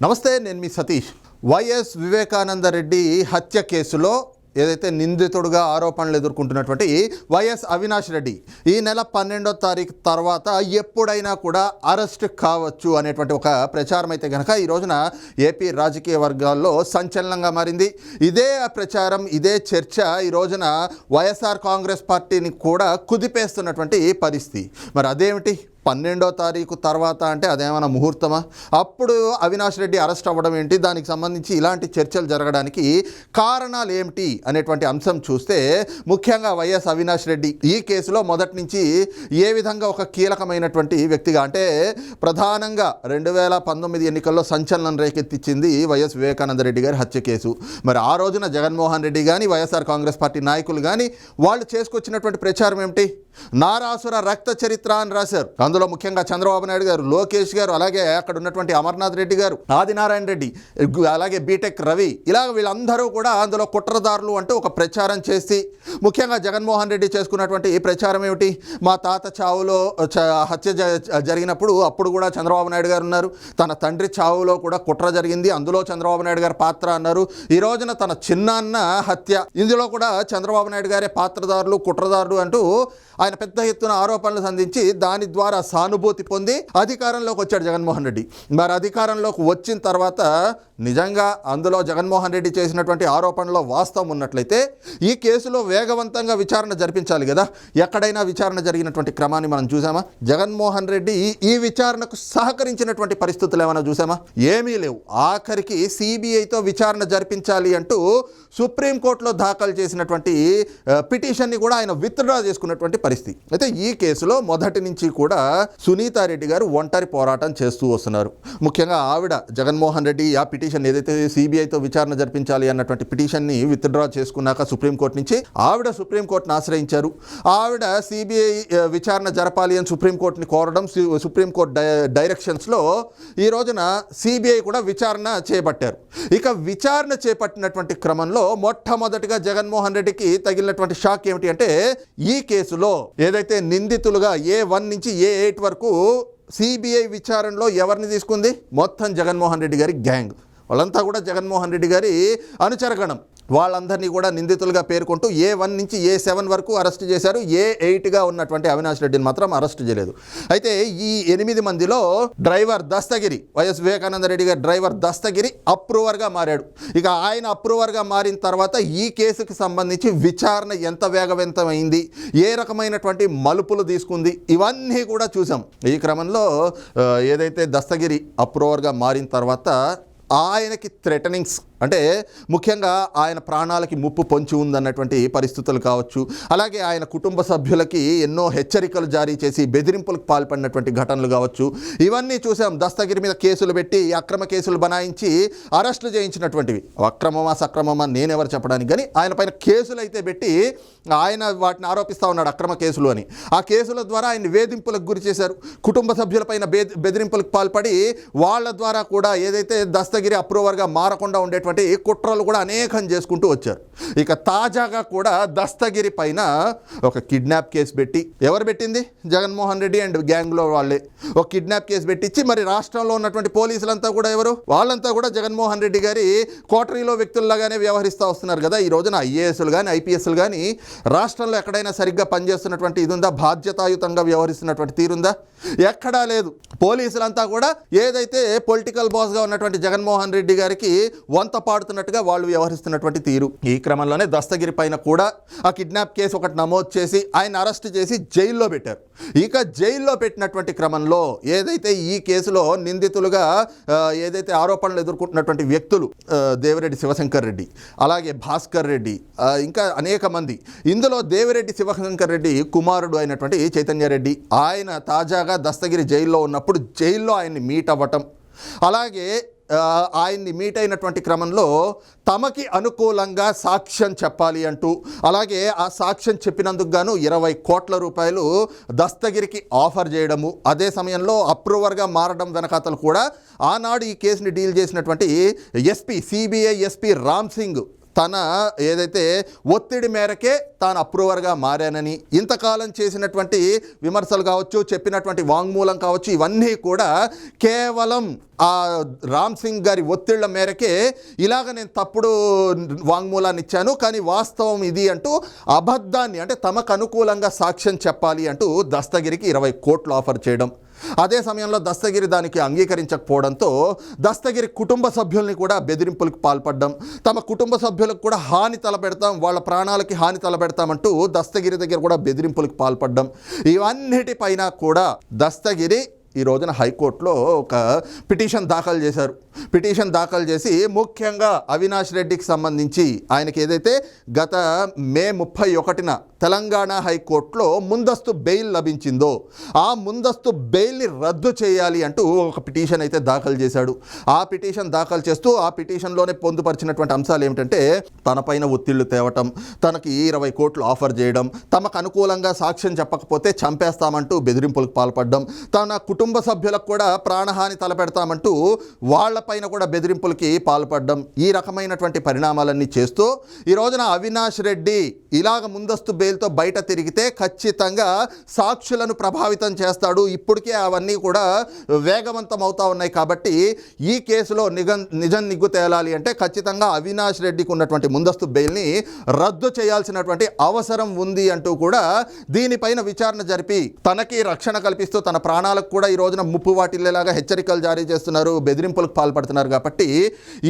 నమస్తే నేను మీ సతీష్. వైఎస్ వివేకానంద రెడ్డి హత్య కేసులో ఏదైతే నిందితుడుగా ఆరోపణలు ఎదుర్కొంటున్నటువంటి వైఎస్ అవినాష్ రెడ్డి ఈ నెల పన్నెండో తారీఖు తర్వాత ఎప్పుడైనా కూడా అరెస్ట్ కావచ్చు అనేటువంటి ఒక ప్రచారం అయితే కనుక ఈ రోజున ఏపీ రాజకీయ వర్గాల్లో సంచలనంగా మారింది. ఇదే ప్రచారం ఇదే చర్చ ఈ రోజున వైఎస్ఆర్ కాంగ్రెస్ పార్టీని కూడా కుదిపేస్తున్నటువంటి పరిస్థితి. మరి అదేమిటి? పన్నెండో తారీఖు తర్వాత అంటే అదేమైనా ముహూర్తమా? అప్పుడు అవినాష్ రెడ్డి అరెస్ట్ అవ్వడం ఏంటి? దానికి సంబంధించి ఇలాంటి చర్చలు జరగడానికి కారణాలు ఏమిటి అనేటువంటి అంశం చూస్తే ముఖ్యంగా వైఎస్ అవినాష్ రెడ్డి ఈ కేసులో మొదటి నుంచి ఏ విధంగా ఒక కీలకమైనటువంటి వ్యక్తిగా అంటే ప్రధానంగా రెండు వేల పంతొమ్మిది ఎన్నికల్లో సంచలనం రేకెత్తించింది వైఎస్ వివేకానంద రెడ్డి గారి హత్య కేసు. మరి ఆ రోజున జగన్మోహన్ రెడ్డి కానీ వైఎస్ఆర్ కాంగ్రెస్ పార్టీ నాయకులు కానీ వాళ్ళు చేసుకొచ్చినటువంటి ప్రచారం ఏమిటి? నారాసుర రక్త చరిత్ర అని రాశారు. అందులో ముఖ్యంగా చంద్రబాబు నాయుడు గారు లోకేష్ గారు అలాగే అక్కడ ఉన్నటువంటి అమర్నాథ్ రెడ్డి గారు ఆదినారాయణ రెడ్డి అలాగే బీటెక్ రవి ఇలా వీళ్ళందరూ కూడా అందులో కుట్రదారులు అంటూ ఒక ప్రచారం చేసి ముఖ్యంగా జగన్మోహన్ రెడ్డి చేసుకున్నటువంటి ఈ ప్రచారం ఏమిటి? మా తాత చావులో చ- హత్య జ- జరిగినప్పుడు అప్పుడు కూడా చంద్రబాబు నాయుడు గారు ఉన్నారు. తన తండ్రి చావులో కూడా కుట్ర జరిగింది. అందులో చంద్రబాబు నాయుడు గారి పాత్ర అన్నారు. ఈ రోజున తన చిన్నాన్న హత్య. ఇందులో కూడా చంద్రబాబు నాయుడు గారే పాత్రదారులు కుట్రదారులు అంటూ ఆయన పెద్ద ఎత్తున ఆరోపణలు సంధించి దాని ద్వారా సానుభూతి పొంది అధికారంలోకి వచ్చాడు జగన్మోహన్ రెడ్డి. మరి అధికారంలోకి వచ్చిన తర్వాత నిజంగా అందులో జగన్మోహన్ రెడ్డి చేసినటువంటి ఆరోపణలో వాస్తవం ఉన్నట్లయితే ఈ కేసులో వేగవంతంగా విచారణ జరిపించాలి కదా. ఎక్కడైనా విచారణ జరిగినటువంటి క్రమాన్ని మనం చూసామా? జగన్మోహన్ రెడ్డి ఈ- విచారణకు సహకరించినటువంటి పరిస్థితులు ఏమైనా చూసామా? ఏమీ లేవు. ఆఖరికి సిబిఐతో విచారణ జరిపించాలి అంటూ సుప్రీంకోర్టులో దాఖలు చేసినటువంటి పిటిషన్ని కూడా ఆయన విత్డ్రా చేసుకున్నటువంటి పరిస్థితి. అయితే ఈ కేసులో మొదటి నుంచి కూడా సునీతారెడ్డి గారు ఒంటరి పోరాటం చేస్తూ వస్తున్నారు. ముఖ్యంగా ఆవిడ జగన్మోహన్ రెడ్డి ఆ పిటిషన్ ఏదైతే సిబిఐతో విచారణ జరిపించాలి అన్నటువంటి పిటిషన్ని విత్డ్రా చేసుకున్నాక సుప్రీంకోర్టు నుంచి ఆవిడ సుప్రీంకోర్టును ఆశ్రయించారు. ఆవిడ సిబిఐ విచారణ జరపాలి అని సుప్రీంకోర్టుని కోరడం సుప్రీంకోర్టు డై డైరెక్షన్స్లో ఈ రోజున సిబిఐ కూడా విచారణ చేపట్టారు. ఇక విచారణ చేపట్టినటువంటి క్రమంలో మొట్టమొదటిగా జగన్మోహన్ రెడ్డికి తగిలినటువంటి షాక్ ఏమిటి అంటే ఈ కేసులో ఏదైతే నిందితులుగా ఏ వన్ నుంచి ఏ ఎయిట్ వరకు సిబిఐ విచారణలో ఎవరిని తీసుకుంది? మొత్తం జగన్మోహన్ రెడ్డి గారి గ్యాంగ్. వాళ్ళంతా కూడా జగన్మోహన్ రెడ్డి గారి అనుచరగణం. వాళ్ళందరినీ కూడా నిందితులుగా పేర్కొంటూ ఏ వన్ నుంచి ఏ సెవెన్ వరకు అరెస్ట్ చేశారు ఏ ఎయిట్గా ఉన్నటువంటి అవినాష్ రెడ్డిని మాత్రం అరెస్ట్ చేయలేదు. అయితే ఈ ఎనిమిది మందిలో డ్రైవర్ దస్తగిరి వైఎస్ వివేకానంద రెడ్డి గారి డ్రైవర్ దస్తగిరి అప్రూవర్గా మారాడు. ఇక ఆయన అప్రూవర్గా మారిన తర్వాత ఈ కేసుకి సంబంధించి విచారణ ఎంత వేగవంతమైంది ఏ రకమైనటువంటి మలుపులు తీసుకుంది ఇవన్నీ కూడా చూసాం ఈ క్రమంలో ఏదైతే దస్తగిరి అప్రూవర్గా మారిన తర్వాత ఆయనకి థ్రెటనింగ్స్ అంటే ముఖ్యంగా ఆయన ప్రాణాలకి ముప్పు పొంచి ఉందన్నటువంటి పరిస్థితులు కావచ్చు. అలాగే ఆయన కుటుంబ సభ్యులకి ఎన్నో హెచ్చరికలు జారీ చేసి బెదిరింపులకు పాల్పడినటువంటి ఘటనలు కావచ్చు. ఇవన్నీ చూసాం. దస్తగిరి మీద కేసులు పెట్టి అక్రమ కేసులు బనాయించి అరెస్టులు చేయించినటువంటివి. అక్రమమా సక్రమమా నేనెవరు చెప్పడానికి? కానీ ఆయన పైన కేసులు అయితే పెట్టి ఆయన వాటిని ఆరోపిస్తూ ఉన్నాడు అక్రమ కేసులు అని. ఆ కేసుల ద్వారా ఆయన వేధింపులకు గురి చేశారు. కుటుంబ సభ్యులపైన బెదిరింపులకు పాల్పడి వాళ్ళ ద్వారా కూడా ఏదైతే దస్తగిరి అప్రూవర్గా మారకుండా ఉండేటువంటి కుట్రలు కూడా అనేకం చేసుకుంటూ వచ్చారు. ఇక తాజాగా కూడా దస్తగిరి పైన ఒక కిడ్నాప్ కేసు పెట్టి ఎవరు పెట్టింది? జగన్మోహన్ రెడ్డి అండ్ గ్యాంగ్లో వాళ్ళే. ఒక కిడ్నాప్ కేసు పెట్టించి మరి రాష్ట్రంలో ఉన్నటువంటి పోలీసులంతా కూడా ఎవరు? వాళ్ళంతా కూడా జగన్మోహన్ రెడ్డి గారి కోటరీలో వ్యక్తుల్లాగానే వ్యవహరిస్తూ వస్తున్నారు కదా. ఈ రోజున ఐఏఎస్లు కానీ ఐపీఎస్లు కానీ రాష్ట్రంలో ఎక్కడైనా సరిగ్గా పనిచేస్తున్నటువంటి ఇది ఉందా బాధ్యతాయుతంగా వ్యవహరిస్తున్నటువంటి తీరుందా? ఎక్కడా లేదు. పోలీసులంతా కూడా ఏదైతే పొలిటికల్ బాస్గా ఉన్నటువంటి జగన్మోహన్ రెడ్డి గారికి వంత పాడుతున్నట్టుగా వాళ్ళు వ్యవహరిస్తున్నటువంటి తీరు. ఈ క్రమంలోనే దస్తగిరి పైన కూడా ఆ కిడ్నాప్ కేసు ఒకటి నమోదు చేసి ఆయన అరెస్ట్ చేసి జైల్లో పెట్టారు. ఇక జైల్లో పెట్టినటువంటి క్రమంలో ఏదైతే ఈ కేసులో నిందితులుగా ఏదైతే ఆరోపణలు ఎదుర్కొంటున్నటువంటి వ్యక్తులు దేవిరెడ్డి శివశంకర్ రెడ్డి అలాగే భాస్కర్ రెడ్డి ఇంకా అనేక మంది. ఇందులో దేవిరెడ్డి శివశంకర్ రెడ్డి కుమారుడు అయినటువంటి చైతన్యరెడ్డి ఆయన తాజాగా దస్తగిరి జైల్లో ఉన్నప్పుడు జైల్లో ఆయన్ని మీట్ అవ్వటం. అలాగే ఆయన్ని మీట్ అయినటువంటి క్రమంలో తమకి అనుకూలంగా సాక్ష్యం చెప్పాలి అంటూ అలాగే ఆ సాక్ష్యం చెప్పినందుకు గాను ఇరవై కోట్ల రూపాయలు దస్తగిరికి ఆఫర్ చేయడము అదే సమయంలో అప్రూవర్గా మారడం వెనకాతలు కూడా ఆనాడు ఈ కేసుని డీల్ చేసినటువంటి SP CBI SP Ram Singh తన ఏదైతే ఒత్తిడి మేరకే తాను అప్రూవర్గా మారానని ఇంతకాలం చేసినటువంటి విమర్శలు కావచ్చు చెప్పినటువంటి వాంగ్మూలం కావచ్చు ఇవన్నీ కూడా కేవలం ఆ రామ్ సింగ్ గారి ఒత్తిళ్ళ మేరకే ఇలాగ నేను తప్పుడు వాంగ్మూలాన్ని ఇచ్చాను కానీ వాస్తవం ఇది అంటూ అబద్ధాన్ని అంటే తమకు అనుకూలంగా సాక్ష్యం చెప్పాలి అంటూ దస్తగిరికి ఇరవై కోట్లు ఆఫర్ చేయడం అదే సమయంలో దస్తగిరి దానికి అంగీకరించకపోవడంతో దస్తగిరి కుటుంబ సభ్యుల్ని కూడా బెదిరింపులకు పాల్పడడం తమ కుటుంబ సభ్యులకు కూడా హాని తలపెడతాం వాళ్ళ ప్రాణాలకి హాని తలపెడతామంటూ దస్తగిరి దగ్గర కూడా బెదిరింపులకు పాల్పడడం. ఇవన్నిటిపైన కూడా దస్తగిరి ఈ రోజున హైకోర్టులో ఒక పిటిషన్ దాఖలు చేశారు. పిటిషన్ దాఖలు చేసి ముఖ్యంగా అవినాష్ రెడ్డికి సంబంధించి ఆయనకి ఏదైతే గత మే ముప్పై ఒకటిన తెలంగాణ హైకోర్టులో ముందస్తు బెయిల్ లభించిందో ఆ ముందస్తు బెయిల్ని రద్దు చేయాలి అంటూ ఒక పిటిషన్ అయితే దాఖలు చేశాడు. ఆ పిటిషన్ దాఖలు చేస్తూ ఆ పిటిషన్లోనే పొందుపరిచినటువంటి అంశాలు ఏమిటంటే తనపైన ఒత్తిళ్ళు తేవటం తనకి ఇరవై కోట్లు ఆఫర్ చేయడం తమకు అనుకూలంగా సాక్ష్యం చెప్పకపోతే చంపేస్తామంటూ బెదిరింపులకు పాల్పడడం తన కుటుంబ కుటుంబ సభ్యులకు కూడా ప్రాణహాని తలపెడతామంటూ వాళ్ళపైన కూడా బెదిరింపులకి పాల్పడడం ఈ రకమైనటువంటి పరిణామాలన్నీ చేస్తూ ఈ రోజున అవినాష్ రెడ్డి ఇలాగ ముందస్తు బెయిల్తో బయట తిరిగితే ఖచ్చితంగా సాక్షులను ప్రభావితం చేస్తాడు. ఇప్పటికే అవన్నీ కూడా వేగవంతం అవుతా ఉన్నాయి కాబట్టి ఈ కేసులో నిగం నిజం నిగ్గు తేలాలి అంటే ఖచ్చితంగా అవినాష్ రెడ్డికి ఉన్నటువంటి ముందస్తు బెయిల్ని రద్దు చేయాల్సినటువంటి అవసరం ఉంది అంటూ కూడా దీనిపైన విచారణ జరిపి తనకి రక్షణ కల్పిస్తూ తన ప్రాణాలకు కూడా ఈ రోజున ముప్పు వాటిల్లేలాగా హెచ్చరికలు జారీ చేస్తున్నారు బెదిరింపులకు పాల్పడుతున్నారు కాబట్టి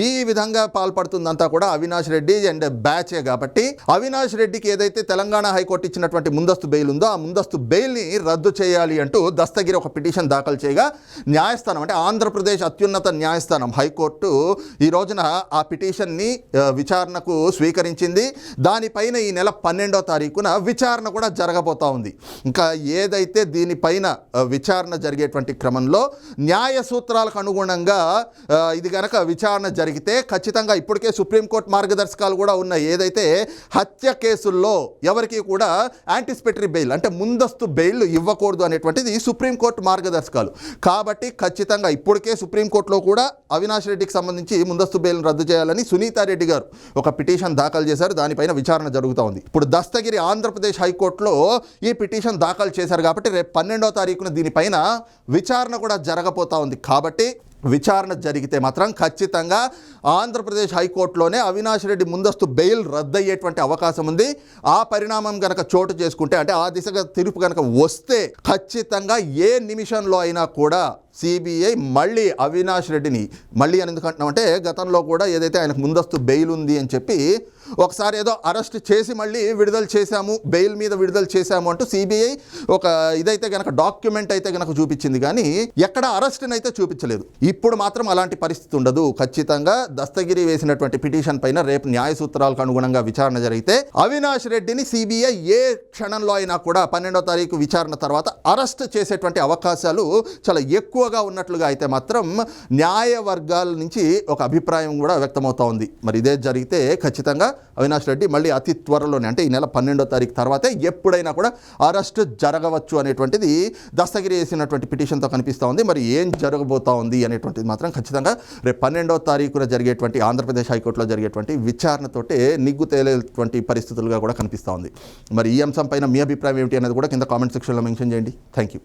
ఈ విధంగా పాల్పడుతుందంతా కూడా అవినాష్ రెడ్డి అండ్ బ్యాచే కాబట్టి అవినాష్ రెడ్డికి ఏదైతే తెలంగాణ హైకోర్టు ఇచ్చినటువంటి ముందస్తు బెయిల్ ఉందో ఆ ముందస్తు బెయిల్ని రద్దు చేయాలి అంటూ దస్తగిరి ఒక పిటిషన్ దాఖలు చేయగా న్యాయస్థానం అంటే ఆంధ్రప్రదేశ్ అత్యున్నత న్యాయస్థానం హైకోర్టు ఈ రోజున ఆ పిటిషన్ని విచారణకు స్వీకరించింది. దానిపైన ఈ నెల పన్నెండో తారీఖున విచారణ కూడా జరగబోతా ఉంది. ఇంకా ఏదైతే దీనిపైన విచారణ జరిగే జరిగేటువంటి క్రమంలో న్యాయ సూత్రాలకు అనుగుణంగా ఇది కనుక విచారణ జరిగితే ఖచ్చితంగా ఇప్పటికే సుప్రీంకోర్టు మార్గదర్శకాలు కూడా ఉన్నాయి. ఏదైతే హత్య కేసుల్లో ఎవరికి కూడా యాంటిసిపేటరీ బెయిల్ అంటే ముందస్తు బెయిల్ ఇవ్వకూడదు అనేటువంటిది సుప్రీంకోర్టు మార్గదర్శకాలు. కాబట్టి ఖచ్చితంగా ఇప్పటికే సుప్రీంకోర్టులో కూడా అవినాష్ రెడ్డికి సంబంధించి ముందస్తు బెయిల్ను రద్దు చేయాలని సునీతారెడ్డి గారు ఒక పిటిషన్ దాఖలు చేశారు. దానిపైన విచారణ జరుగుతూ ఉంది. ఇప్పుడు దస్తగిరి ఆంధ్రప్రదేశ్ హైకోర్టులో ఈ పిటిషన్ దాఖలు చేశారు కాబట్టి రేపు పన్నెండో తారీఖున దీనిపైన విచారణ కూడా జరగపోతా ఉంది. కాబట్టి విచారణ జరిగితే మాత్రం ఖచ్చితంగా ఆంధ్రప్రదేశ్ హైకోర్టులోనే అవినాష్ రెడ్డి ముందస్తు బెయిల్ రద్దయ్యేటువంటి అవకాశం ఉంది. ఆ పరిణామం గనక చోటు చేసుకుంటే అంటే ఆ దిశగా తీర్పు గనక వస్తే ఖచ్చితంగా ఏ నిమిషంలో అయినా కూడా సిబిఐ మళ్ళీ అవినాష్ రెడ్డిని మళ్ళీ అని ఎందుకు గతంలో కూడా ఏదైతే ఆయనకు ముందస్తు బెయిల్ ఉంది అని చెప్పి ఒకసారి ఏదో అరెస్ట్ చేసి మళ్ళీ విడుదల చేశాము బెయిల్ మీద విడుదల చేశాము అంటూ సిబిఐ ఒక ఇదైతే గనక డాక్యుమెంట్ అయితే గనక చూపించింది కానీ ఎక్కడ అరెస్ట్ని అయితే చూపించలేదు. ఇప్పుడు మాత్రం అలాంటి పరిస్థితి ఉండదు. ఖచ్చితంగా దస్తగిరి వేసినటువంటి పిటిషన్ పైన రేపు న్యాయ సూత్రాలకు అనుగుణంగా విచారణ జరిగితే అవినాష్ రెడ్డిని సిబిఐ ఏ క్షణంలో అయినా కూడా పన్నెండో తారీఖు విచారణ తర్వాత అరెస్ట్ చేసేటువంటి అవకాశాలు చాలా ఎక్కువగా ఉన్నట్లుగా అయితే మాత్రం న్యాయ వర్గాల నుంచి ఒక అభిప్రాయం కూడా వ్యక్తమవుతా ఉంది. మరి ఇదే జరిగితే ఖచ్చితంగా అవినాష్ రెడ్డి మళ్ళీ అతి త్వరలోనే అంటే ఈ నెల పన్నెండో తారీఖు తర్వాతే ఎప్పుడైనా కూడా అరెస్ట్ జరగవచ్చు అనేటువంటిది దస్తగిరి వేసినటువంటి పిటిషన్తో కనిపిస్తూ ఉంది. మరి ఏం జరగబోతా ఉంది అనేటువంటిది మాత్రం ఖచ్చితంగా రేపు పన్నెండో తారీఖున జరిగేటువంటి ఆంధ్రప్రదేశ్ హైకోర్టులో జరిగేటువంటి విచారణతోటే నిగ్గు తేలేటువంటి పరిస్థితులుగా కూడా కనిపిస్తూ ఉంది. మరి ఈ అంశం పైన మీ అభిప్రాయం ఏమిటి అనేది కూడా కింద కామెంట్ సెక్షన్లో మెన్షన్ చేయండి. Thank you.